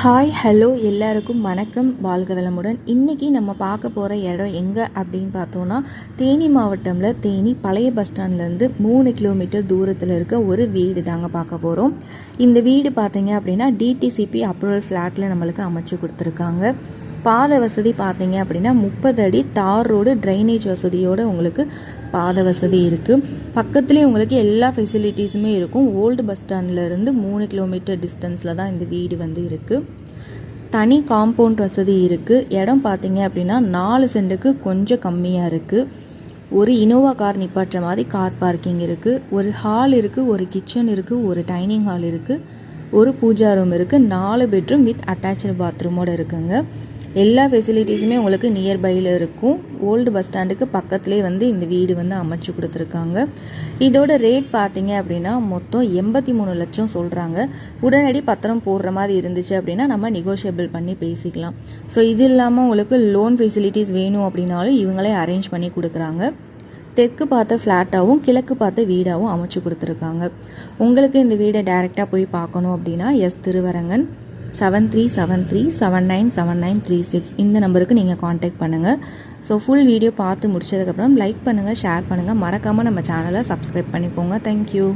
Hi hello எல்லாருக்கும் வணக்கம். வாழ்க வளமுடன். இன்றைக்கி நம்ம பார்க்க போகிற இடம் எங்கே அப்படின்னு பார்த்தோன்னா தேனி மாவட்டமில் தேனி பழைய பஸ் ஸ்டாண்ட்லேருந்து மூணு கிலோமீட்டர் தூரத்தில் இருக்க ஒரு வீடு தாங்க பார்க்க போகிறோம் இந்த வீடு பார்த்தீங்க அப்படின்னா டிடிசிபி அப்ரூவல் ஃப்ளாட்டில் நம்மளுக்கு அமைச்சு கொடுத்துருக்காங்க. பாதை வசதி பார்த்தீங்க அப்படின்னா முப்பது அடி தார் ரோடு ட்ரைனேஜ் வசதியோடு உங்களுக்கு பாதை வசதி இருக்குது பக்கத்துலேயே உங்களுக்கு எல்லா ஃபெசிலிட்டிஸுமே இருக்கும். ஓல்டு பஸ் ஸ்டாண்ட்லேருந்து மூணு கிலோமீட்டர் டிஸ்டன்ஸில் தான் இந்த வீடு வந்து இருக்குது தனி காம்பவுண்ட் வசதி இருக்குது இடம் பார்த்தீங்க அப்படின்னா நாலு சென்ட்டுக்கு கொஞ்சம் கம்மியாக இருக்குது ஒரு இனோவா கார் நிப்பாட்டுற மாதிரி கார் பார்க்கிங் இருக்குது ஒரு ஹால் இருக்குது ஒரு கிச்சன் இருக்குது ஒரு டைனிங் ஹால் இருக்குது ஒரு பூஜா ரூம் இருக்குது நாலு பெட்ரூம் வித் அட்டாச்சு பாத்ரூமோடு இருக்குங்க. எல்லா ஃபெசிலிட்டிஸுமே உங்களுக்கு நியர்பையில் இருக்கும். ஓல்டு பஸ் ஸ்டாண்டுக்கு பக்கத்துலேயே வந்து இந்த வீடு வந்து அமைச்சு கொடுத்துருக்காங்க. இதோட ரேட் பார்த்தீங்க அப்படின்னா மொத்தம் எண்பத்தி மூணு லட்சம் சொல்கிறாங்க உடனடி பத்திரம் போடுற மாதிரி இருந்துச்சு அப்படின்னா நம்ம நெகோஷியபிள் பண்ணி பேசிக்கலாம். ஸோ இது இல்லாமல் உங்களுக்கு லோன் ஃபெசிலிட்டிஸ் வேணும் அப்படின்னாலும் இவங்களே அரேஞ்ச் பண்ணி கொடுக்குறாங்க. தெற்கு பார்த்த ஃப்ளாட்டாகவும் கிழக்கு பார்த்த வீடாகவும் அமைச்சு கொடுத்துருக்காங்க. உங்களுக்கு இந்த வீடை டைரெக்டாக போய் பார்க்கணும் அப்படின்னா S Thiruvarangan. Seven three seven three seven nine seven nine three six இந்த நம்பருக்கு நீங்கள் காண்டாக்ட் பண்ணுங்கள் ஸோ ஃபுல் வீடியோ பார்த்து முடிச்சதுக்கப்புறம் லைக் பண்ணுங்கள் ஷேர் பண்ணுங்கள் மறக்காமல் நம்ம சேனலை சப்ஸ்கிரைப் பண்ணிக்கோங்க. தேங்க்யூ